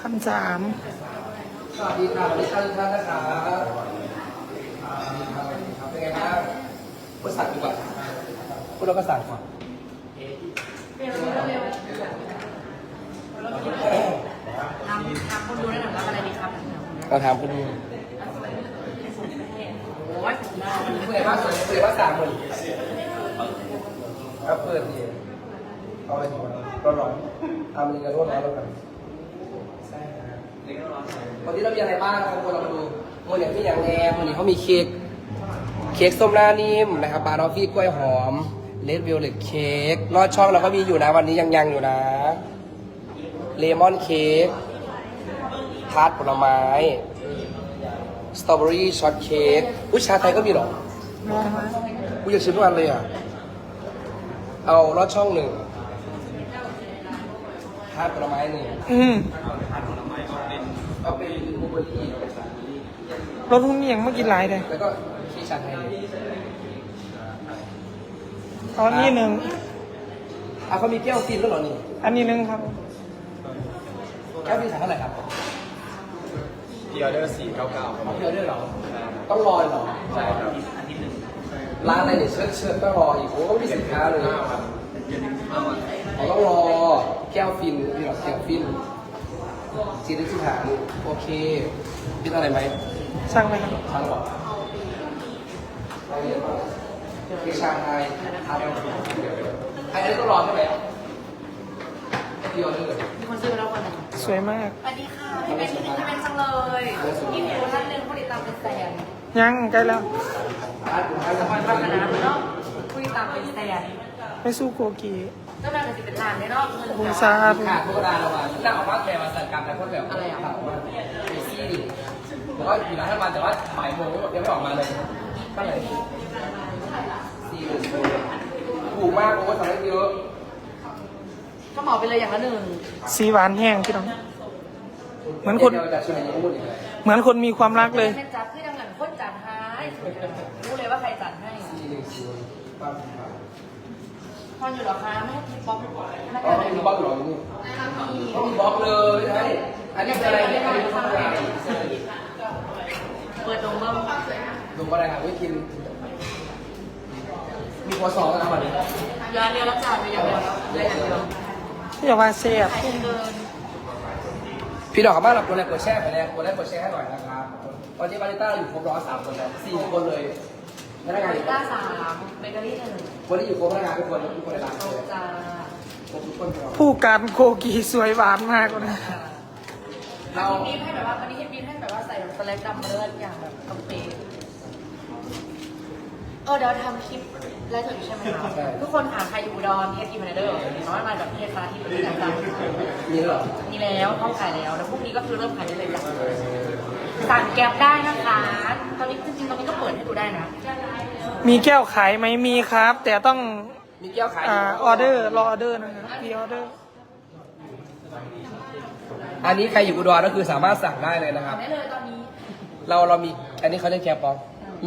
พันสามสวัสดีครับสวัสดีครับทุกท่านนะครับสวัสดีครับสวัสดีครับเป็นไงบ้างพูดสั่งดีกว่าพูดแล้วก็สั่งก่อนทำทำคนดูได้หน่อยว่าอะไรดีครับเราถามคุณดูโอ้ยผมาเพื่อนว่าสวยเพื่อนว่าสามหมื่นครับเปิดดีเอาอะไปร้อนร้อนทำมันกระโดดร้อนแล้วกันใช่ครับ วันนี้เรามีอะไรบ้างนะครับคนเรามาดูโมเดลที่อย่างแนมวันนี้เขามีเค้กเค้กส้มหน้านิ่มนะครับบาร์นอฟฟี่กล้วยหอมเลดวิลเลตเค้กลอดช่องเราก็มีอยู่นะวันนี้ยังยังอยู่นะเลมอนเค้กทาร์ตผลไม้สตรอเบอรี่ช็อตเค้กอุ้ยชาไทยก็มีหรอกูอยากชิมทุกอันเลยอะ เอาลอดช่องหนึ่งทาร์ตผลไม้หนึ่งอืม เอาเป็นบลูเบอร์รี่รถพุ่งเมียงเมื่อกี้หลายเลยแล้วก็เค้กชาไทยเอาอันนี้หนึ่งอะเขามีแก้วฟินแล้วเหรอนี่อันนี้หนึ่งครับ แก้วฟินขายเท่าไหร่ครับพีออเดอร์สี่เก้าเก้าครับเอาเพียวด้วยเหรอต้องรอเหรอใช่ครับร้านอะไรเนี่ยเชิญเชิญต้องรออีกโอ้ก็ไม่มีสินค้าเลยห้าวันเย็นห้าวันเราต้องรอแก้วฟินนี่หรอแก้วฟิน จีนที่หางโอเคฟินอะไรไหมสั่งไปครับทางบอกคือชาไทยทานไอ้นี่ต้องรอใช่ไหมเดียวเลยมีคนซื้อไปแล้วคนหนึงสวยมากสวัสดีค่ะพี่เป็นพี่เป็นจังเลยพี่ผิวท่านหนึ่งผู้ติดตามเป็นแสนยังใกล้แล้วร้านร้านสะพานวับ้านนคกันณะนะเนาะผู้ติดตามเป็นแสนไปสู้โกกี ก็น่าจะสิเป็นล้านเนาะเงินบุญกับซาธุขาดพวกดาเราอะน่าเอามาแกมาสั่งกรรมแต่พวกแบบอะไรอะไปซี่บอกว่าอยู่ร้านทั้งวันแต่ว่าบ่ายโมงยังไม่ออกมาเลยเท่าไหร่สี่หมื่นถูกมากโอ้ยทำได้เยอะก็เหมาไปเลยอย่างละหนึ่งสีหวานแห้งพี่น้อง เหมือนคนเดียวแต่ช่วยยังพูดอีกเลยเหมือนคนมีความรักเลยเป็นจัดคือดังหลังคนจัดให้รู้เลยว่าใครจัดให้ สี่หนึ่งศูนย์บ้านผ่าน พอนอยู่หรอคะไม่ให้ทีป๊อปนักอ๋อการมีบล็อกอยู่หรอนี่เขามีบล็อกเลยใช่อันนี้คืออะไรเนี่ยอันนี้คืออะไรเปิดดงเบิ้มดูอะไรครับวิกินมีหัวสองนะครับวันนี้ยาเดียวรับจ่ายไปอย่างเดียวเลยอย่างเดียวอย่าว่าเสียบเกิน พี่ดอกกับบ้านเรากดไลค์กดแชร์ไปแล้วกดไลค์กดแชร์ให้หน่อยนะครับตอนนี้บาริต้าอยู่ครบร้อยสามคนแล้วสี่คนเลยพนักงานบาอยู่ริต้าสามเบเกอรี่หนึ่ง วันนี้อยู่ครบพนักงานทุกคนทุกคนในร้านโซเลยจาครบทุกคนเลยผู้การโกกีสวยหวานมากเลยเราวันนี้ให้แบบว่าวันนี้ให้บีให้แบบว่าใส่แบบสแลกดำเลือดอย่างแบบกาแฟเออเดี๋ยวทำคลิปไลฟ์สดอยู่ใช่ไหมคะทุกคนหาใครอยู่อุดอนเทสทีมเนเดอร์น้อยมาแบบเทสซาที่เป็นประจำมีเหรอมีแล้วเข้าขายแล้วแล้วพรุ่งนี้ก็คือเริ่มขายได้เลยจ้ะสั่งแก๊ปได้นะคะ ตอนนี้จริงๆตอนนี้ก็เปิดให้ดูได้นะ มีแก้วขายไหมมีครับ แต่ต้องมีแก้วขายอ่าออเดอร์รอออเดอร์นะครับมีออเดอร์อันนี้ใครอยู่อุดรก็คือสามารถสั่งได้เลยนะครับ ได้เลยตอนนี้เราเรามีอันนี้เขาเรียกแก๊ปปอง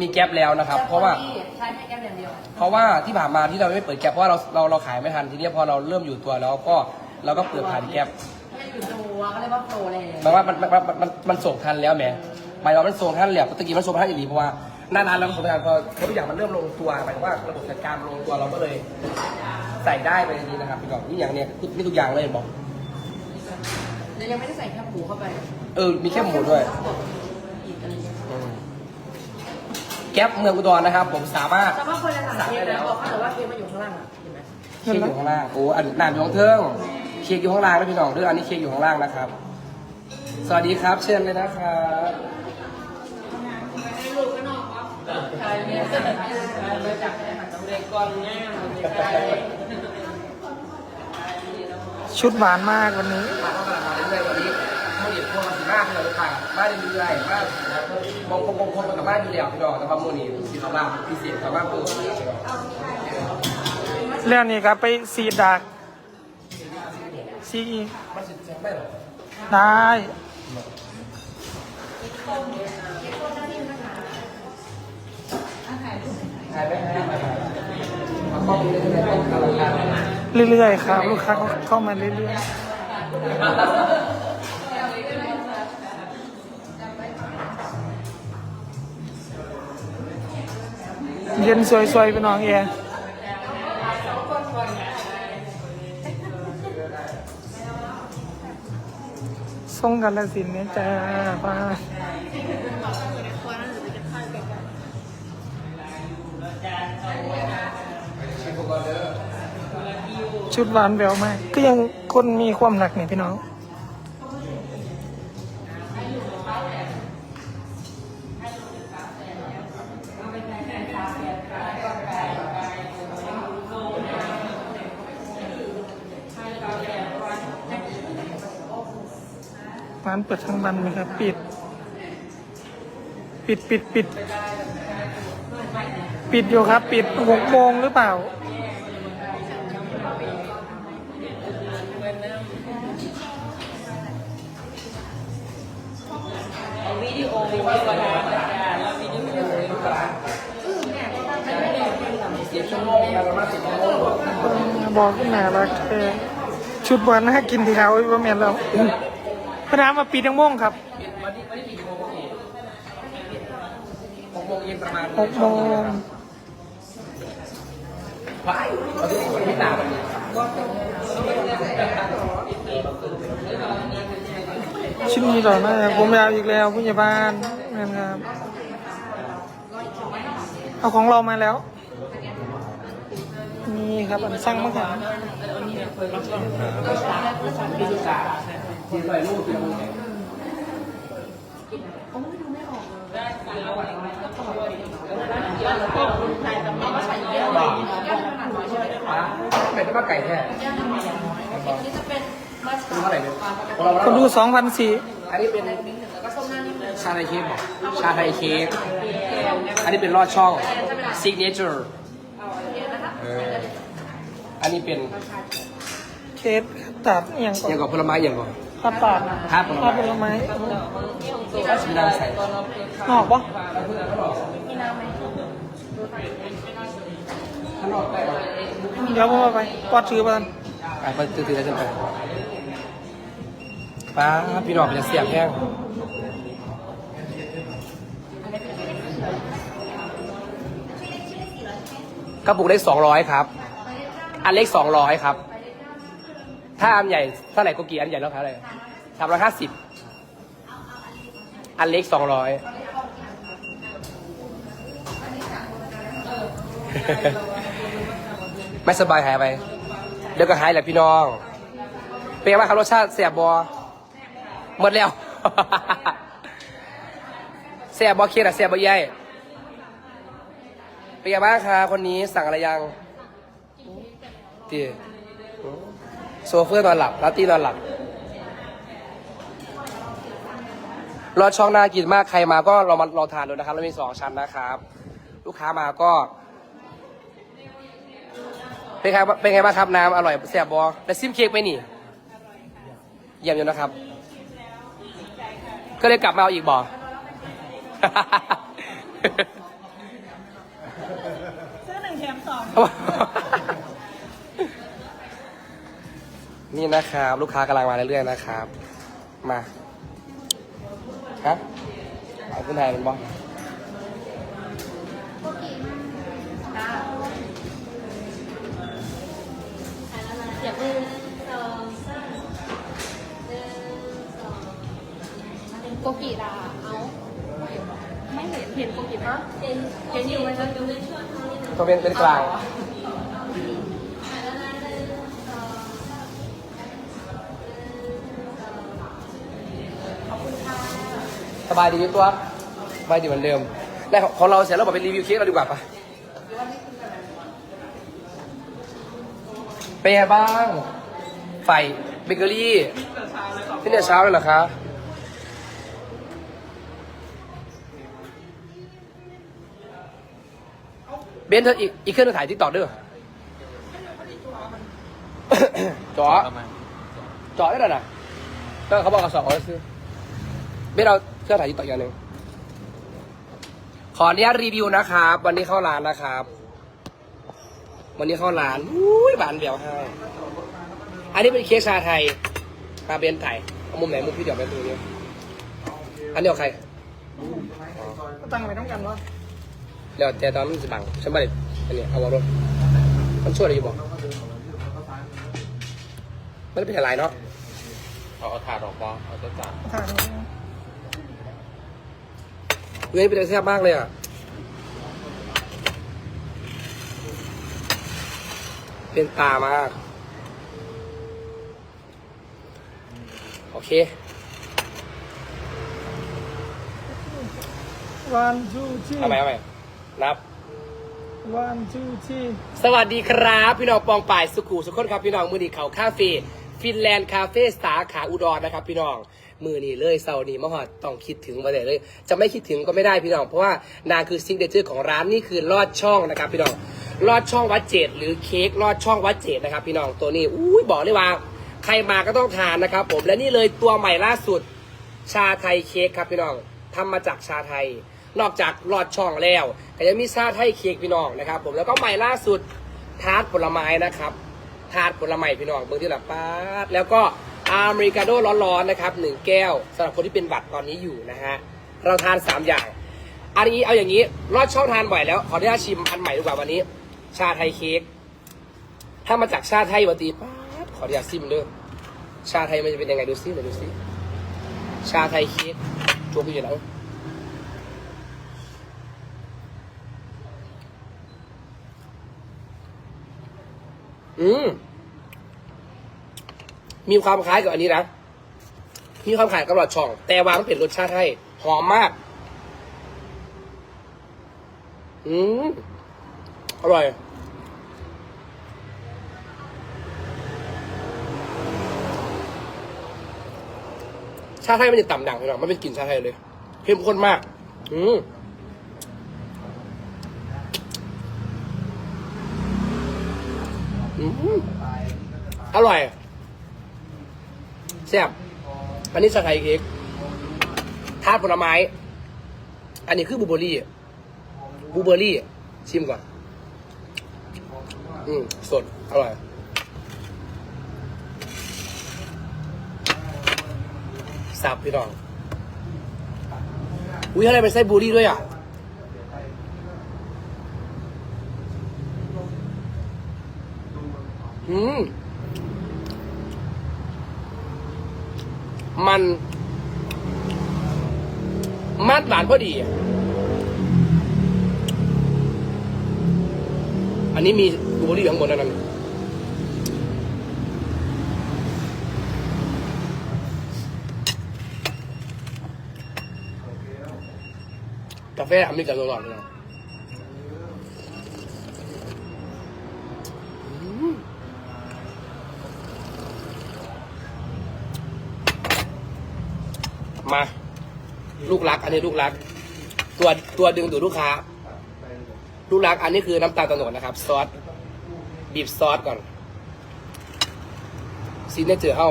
มีแก๊ปแล้วนะครับ เพราะว่า ใช่ให้แก๊ปอย่างเดียว เพราะว่าที่ผ่านมาที่เราไม่เปิดแก๊ปเพราะว่าเราเราเราขายไม่ทันทีนี้พอเราเริ่มอยู่ตัวแล้วก็เราก็เปิดผ่านแก๊ปไม่อยู่ตัวก็เรียกว่าโปรเลยหมายว่ามันมันมันมันมันส่งทันแล้วแหมหมายว่ามันส่งทันแล้วตะกี้มันส่งทันอีหลีเพราะว่า นานๆแล้วมันส่งทันพอทุกอย่างมันเริ่มลงตัวหมายถึงว่าระบบจัดการมันลงตัวเราก็เลยใส่ได้ไปในนี้นะครับพี่กองนี่อย่างเนี้ยนี่ทุกอย่างเลยบอกเดี๋ยวยังไม่ได้ใส่แค่หมูเข้าไป เออ มีแค่หมูด้วยอีกอะไรเงี้ยอืมแก๊ปเมืองอุดรนะครับ ผมสามารถแต่ว่าคนจะสั่งเค้กแล้วบอกเขาแต่ว่าเค้กมาอยู่ข้างล่างอะเห็นไหมเค้กอยู่ข้างล่าง โอ้ อันน้ำอยู่ข้างเทิงเค้กอยู่ข้างล่างนะพี่น้องเรื่องอันนี้เค้กอยู่ข้างล่างนะครับ สวัสดีครับ เชิญเลยนะครับใช่ เนี่ยเลยจากให้หันตำเรก่อนแง่ใช่ชุดหวานมากวันนี้มาเข้ามาเรื่อยๆวันนี้เขาเรียกพวกมาสิมากเลยค่ะมาเรื่อยๆมาบงคงบงคงกับมาอยู่แล้วพี่น้องแต่ว่าโมนี่สีขาวล่างพิเศษขาวล่างเพิ่มเรื่องนี้ครับไปสีดักสีอีได้ เรื่อยๆครับ ลูกค้าเข้ามาเรื่อยๆเย็นสวยๆไปน้องแอร์ส่งกันละสินเนี่ยจ้าป้า ชุดหวานแววมาก ก็ยังคนมีความหนักเนี่ยพี่น้องร้านเปิดทั้งวันไหมครับ ปิด ปิดปิดปิด ปิดอยู่ครับ ปิดหกโมงหรือเปล่า บอกขึ้นมาว่าแค่ชุดบอลน่ากินทีเท้าไอ้ประมียนเราพระน้ำมาปิดทั้งโมงครับหกโมงว้ายวันนี้วันนี้ตามมันดีชิ้นนี้หล่อมากผมยาวอีกแล้วผู้ใหญ่บ้านนะครับเอาของเรามาแล้ว นี่ครับอันสั่งมาครับที่ใส่รูปที่เราเป็ดก็ไก่แท้คุณเท่าไหร่เนี่ยของเราคนดูสองพันสี่อันนี้เป็นชาไทยเค้กชาไทยเค้กอันนี้เป็นลอดช่อง signature เออ อันนี้เป็นเคสตัดอหย่างก่ออนย่างกับผลไม้อย่างก่อนข้าวตัดครับผลไม้ข้าวผลไม้ชิมน้ำใส่นอกปะข้างนอกได้ปะเดี๋ยวผมเอาไปปอดถือไปกันอะไปตื่นๆแล้วจะไปป้าพี่น้องจะเสียบแห้งกระปุกเล็กสองร้อยครับ อันเล็กสองร้อยครับ ถ้าอันใหญ่เท่าไหร่กกี่อันใหญ่แล้วครับอะไรสามร้อยห้าสิบอันเล็กสองร้อยไม่สบายหายไป เดี๋ยวก็หายแหละพี่น้อง เป็นไงบ้างครับรสชาติแสบบอหมดแล้วแสบบอเคียดอะแสบบอใหญ่เป็นไงบ้างครับคนนี้สั่งอะไรยัง ตีโซเฟอร์นอนหลับลาตี้นอนหลับ รอดช่องน่ากินมากใครมาก็เรามาเราทานดูนะครับ เรามีสองชั้นนะครับ ลูกค้ามาก็ เป็นไงบ้างเป็นไงบ้างครับน้ำอร่อยแซ่บบอแล้วซิมเค้กไหมนี่เยี่ยมอยู่นะครับ ก็เลยกลับมาเอาอีกบอซื้อหนึ่งแถมสอง นี่นะครับ ลูกค้ากำลังมาเรื่อยๆนะครับ มาฮะเอาขึ้นไทยเป็นบออย่าเพิ่งสองสามหนึ่งสองเป็นโกกิดาเอาไม่เห็นเห็นโกกิปะเห็นเห็นอยู่มันจะดูในช่วงเขาเนี่ยนะต้องเป็นเป็นกลางแล้ สบายดีอยู่ตัวสบายดีเหมือนเดิมได้ของของเราเสร็จแล้วบอกไปรีวิวเค้กเราดีกว่าปะเป็นไงบ้างไฟเบเกอรี่ที่เนี่ยเช้าเลยเหรอคะเบนเธออีกอีกเครื่องหนึงถ่ายทิกตอกด้วยจ่อจ่อได้แล้วนะก็เขาบอกกับสองเขาซื้อไม่เรา เครื่องถ่ายทิกตอกอย่างหนึ่งขออนุญาตรีวิวนะครับ วันนี้เข้าร้านนะครับ วันนี้เข้าร้านอุ้ยบานเดียวให้อันนี้เป็นเค้กชาไทยมาเบนไทยเอามุมไหนมุมพี่เดี๋ยวไปดูเนี่ยอันนี้เอาใครก็ตั้งไปต้องกันว่าแล้วแต่ตอนมันจะบังฉันไม่ได้อันนี้เอาวางรถมันช่วยอะไรอยู่บอกมันไม่เป็นอะไรเนาะเอาเอาถาดออกปอเอาจะจัดถ่ายตรงนี้ เงินเป็นอะไรแซ่บมากเลยอะ เป็นตามาก โอเค วันจูที่เอาใหม่เอาใหม่นับ วันจูที่สวัสดีครับ พี่น้องปองป่ายสุขุสุขคนครับพี่น้องมือดีเขาคาเฟ่ฟินแลนด์คาเฟ่สาขาอุดรนะครับ พี่น้อง มือนี่เลยเซาร์นี้มาหอดต้องคิดถึงมาเลยเลย จะไม่คิดถึงก็ไม่ได้พี่น้อง เพราะว่านางคือซิงเกิลเจอร์ของร้านนี่คือลอดช่องนะครับพี่น้องลอดช่องวัดเจดหรือเค้กลอดช่องวัดเจดนะครับ พี่น้องตัวนี้อุ้ยบอกเลยว่า ใครมาก็ต้องทานนะครับ ผมและนี่เลยตัวใหม่ล่าสุด ชาไทยเค้กครับพี่น้องทำมาจากชาไทย นอกจากลอดช่องแล้วก็ยังมีชาไทยเค้กพี่น้องนะครับ ผมแล้วก็ใหม่ล่าสุดทาร์ตผลไม้นะครับทาร์ตผลไม้พี่น้องเบอร์ที่หลับป้าแล้วก็ อเมริกาโน่ร้อนๆนะครับหนึ่งแก้วสำหรับคนที่เป็นบัตรตอนนี้อยู่นะฮะเราทานสามอย่าง อันนี้เอาอย่างนี้ลอดช่องทานบ่อยแล้ว ขออนุญาตชิมอันใหม่ดีกว่าวันนี้ ชาไทยเค้กถ้ามาจากชาไทยวันตีป้าดขออนุญาตชิมเด้อชาไทยมันจะเป็นยังไงดูซิเดี๋ยวดูซิชาไทยเค้กตัวพี่อยู่ไหนอืม มีความคล้ายกับอันนี้นะ มีความคล้ายกับหลอดช่อง แต่ว่ามันเป็นรสชาติให้ หอมมาก อืมอร่อย ชาไทยมันจะต่ำดังเลยนะมันเป็นกลิ่นชาไทยเลย เข้มข้นมาก อืมอืมอร่อย ซ่บอันนี้ชาไทยเค้กทาดผลไม้ อันนี้คือบูเบอรี่บูเบอรี่ ชิมก่อน อืมสด อร่อย สับพี่น้อง อุ้ยอะไรเป็นไส้บูรี่ด้วยอะอืม มัน มันหวานพอดี อันนี้มีบลูเร์รี่อยู่ข้างบนนั่นกาแฟอเมริกันตลอดเลยนะอืมมา ลูกรัก อันนี้ลูกรัก ตัวตัวดึงดูดลูกค้า ลูกรัก อันนี้คือน้ำตาลตะโนดนะครับ ซอสบีบซอสก่อนซีเนเจอร์เฮ้า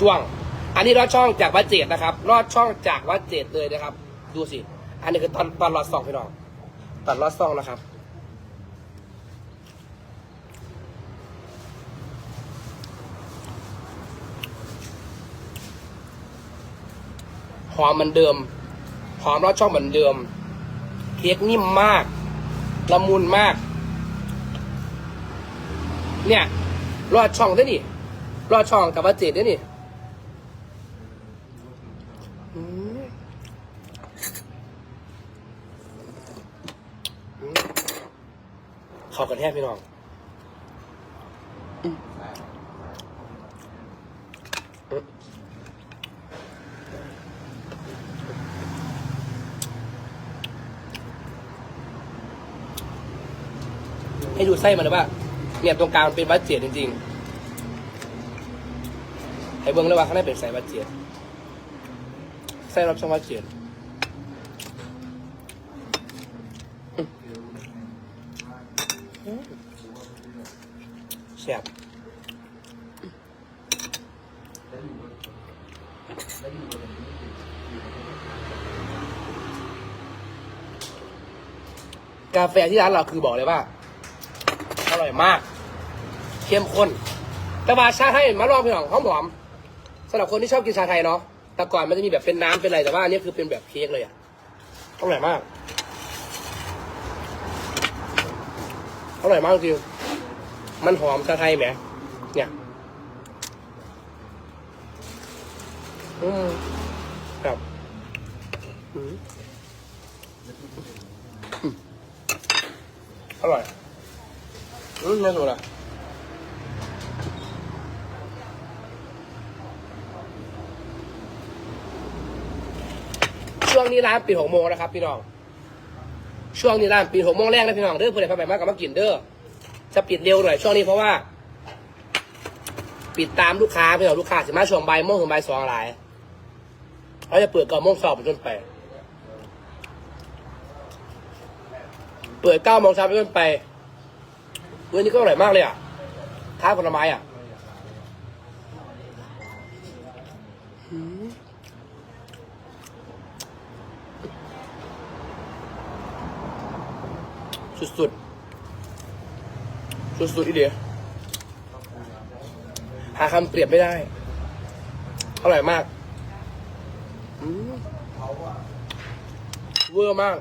จ้วง อันนี้ลอดช่องจากวัดเจดนะครับลอดช่องจากวัดเจดเลยนะครับ ดูสิ อันนี้คือตอนตอนลอดซองพี่น้องตอนลอดซองนะครับ หอมเหมือนเดิม หอมลอดช่องเหมือนเดิม เค้กนิ่มมาก ละมุนมาก เนี่ย รอดช่องได้นี่รอดช่องกับวัดเจดได้นี่อืมอืมเข้ากันแทบพี่น้องอืมอืมให้ดู ไส้มันเลยว่า เนี่ยตรงกลางเป็นวัดเจียดจริงๆให้เบิ้งเลยว่าข้างในเป็นไส้วัดเจียดไส้รับช่องวัดเจียดแซ่บกาแฟที่ร้านเราคือบอกเลยว่า ร่อยมาก เข้มข้น แต่ว่าชาไทยมาลองพี่น้องหอมหอมสำหรับคนที่ชอบกินชาไทยเนาะแต่ก่อนมันจะมีแบบเป็นน้ำเป็นอะไรแต่ว่าอันนี้คือเป็นแบบเค้กเลยอะอร่อยมากอร่อยมากจริงมันหอมชาไทยไหมเนี่ยอืมครับอือืมอร่อย อืมน่าสุดละช่วงนี้ร้านปิดหกโมงนะครับพี่น้อง ช่วงนี้ร้านปิดหกโมงแรกนะพี่น้องเด้อเพื่อนพาไปมากกับมากินเด้อจะปิดเร็วหน่อยช่วงนี้เพราะว่า ปิดตามลูกค้าพี่น้องลูกค้าสิมาช่วงบ่ายโมงถึงบ่ายสองหลายเขาจะเปิดเก้าโมงสอบเป็นไป เปิดเก้าโมงเช้าเป็นต้นไป เวันนี้ก็อร่อยมากเลยอะท้าผลไม้อะหืมสุดๆสุดๆอีเดียหาคำเปรียบไม่ได้ อร่อยมากเวอร์มาก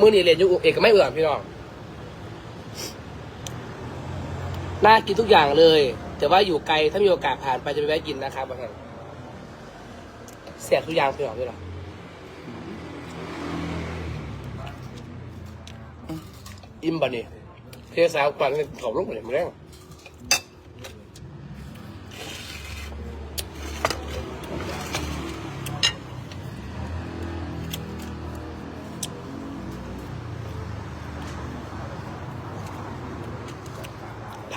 มือนี่เรียนอยู่เอกไม่เอื่อมพี่น้องน่ากินทุกอย่างเลย แต่ว่าอยู่ไกลถ้ามีโอกาสผ่านไปจะไปแวะกินนะครับบางท่านเสียทุกอย่างพี่น้องด้วยหรออิ่มบะนี่เทสาวกวันเขาลุกเลยมึงแรง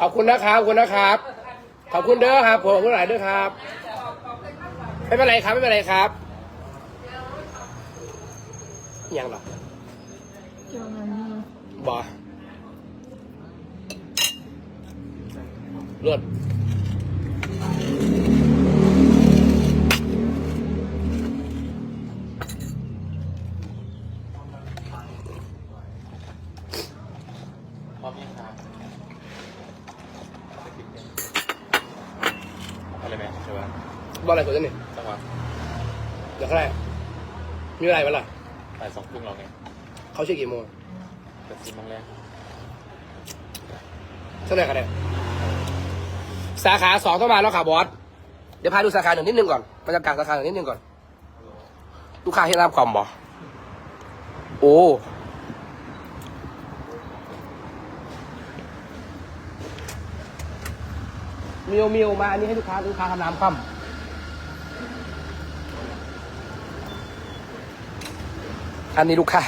ขอบคุณนะครับขอบคุณนะครับ ขอบคุณเด้อครับผมขอบคุณหลายเด้อครับ ไม่เป็นไรครับไม่เป็นไรครับยังหรอเกี่ยวกับนี้บอเลือดพร้อมยังครับอะไรไหมใช่ไหมบออะไรก่อนจะนี่จังหวะเดี๋ยวเขาไรมีอะไรบ้างล่ะบ่ายสองครึ่งเราไงเขาเช็คกี่โมงแต่สิบโมงแรกเท่าไหร่กันเนี่ยสาขาสองต้องมาแล้วค่ะบอส เดี๋ยวพาดูสาขาหนึ่งนิดนึงก่อนบรรยากาศสาขาหนึ่งนิดนึงก่อน ลูกค้าเห็นน้ำกล่อมบอโอ้ มิวมิวมาอันนี้ให้ลูกค้าลูกค้าทำน้ำคว่ำอันนี้ลูกค้า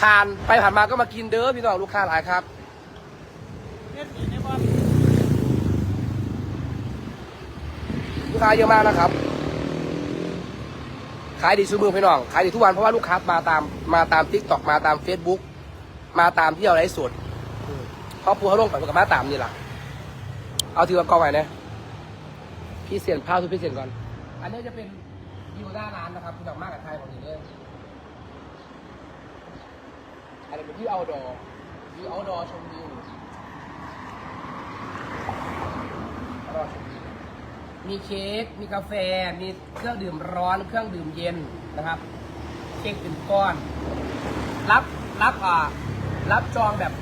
ผ่านไปผ่านมาก็มากินเด้อพี่น้องลูกค้าหลายครับลูกค้าเยอะมากนะครับ ขายดีซื้อมือพี่น้อง ขายดีทุกวันเพราะว่าลูกค้ามาตามมาตามทิกตอกมาตามเฟซบุ๊กมาตามที่เราไลฟ์สด เพราะปูเขาลงไปกับมาตามนี่แหละเอาถือกับกล้องไว้นะพี่เสียนพาทุกพี่เสียนก่อน อันนี้จะเป็นวิวหน้าร้านนะครับพี่น้องมากกับไทยของนี่เลยอันนี้เป็นที่เอาดอวิวเอาดอชมวิวเอาดอชมวิวมีเค้ก มีกาแฟ มีเครื่องดื่มร้อน เครื่องดื่มเย็นนะครับ เค้กเป็นก้อน รับ รับอ่า รับจองแบบ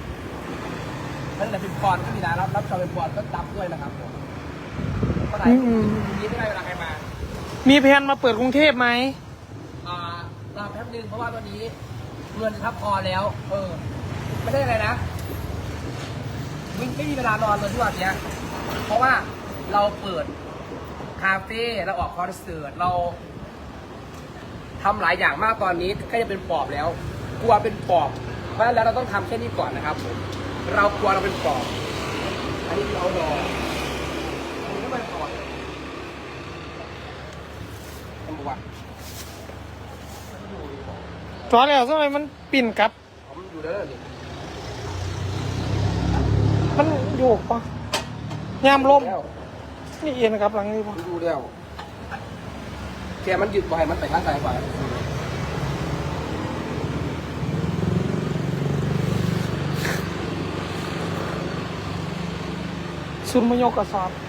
นั่นแหละเป็นปอนด์ก็มีนะรับรับจองเป็นปอนด์ก็รับด้วยนะครับผมเท่าไหร่อืมนี้ไม่ได้เวลาใครมามีแผนมาเปิดกรุงเทพไหมอ่ารอแป๊บนึงเพราะว่าตอนนี้เงินทับพอแล้ว เออ ไม่ได้อะไรนะไม่ไม่มีเวลานอนเลยทุกวันเนี้ยเพราะว่าเราเปิดคาเฟ่เราออกคอนเสิร์ตเราทำหลายอย่างมากตอนนี้ใกล้จะเป็นปอบแล้ว กลัวเป็นปอบเพราะฉะนั้นแล้วเราต้องทำแค่นี้ก่อนนะครับผม เรากลัวเราเป็นปอบอันนี้เราดออันนี้ก็เป็นปอบตำรวจจอแล้วทำไมมันปิ่นกลับ ผมอยู่แล้วนี่มันโยกปะยามลมแล้วนี่เอ็นครับหลังนี้ปะผมดูแล้วแกมันหยุดบ่อยมันไปข้างซ้ายขวา ซุน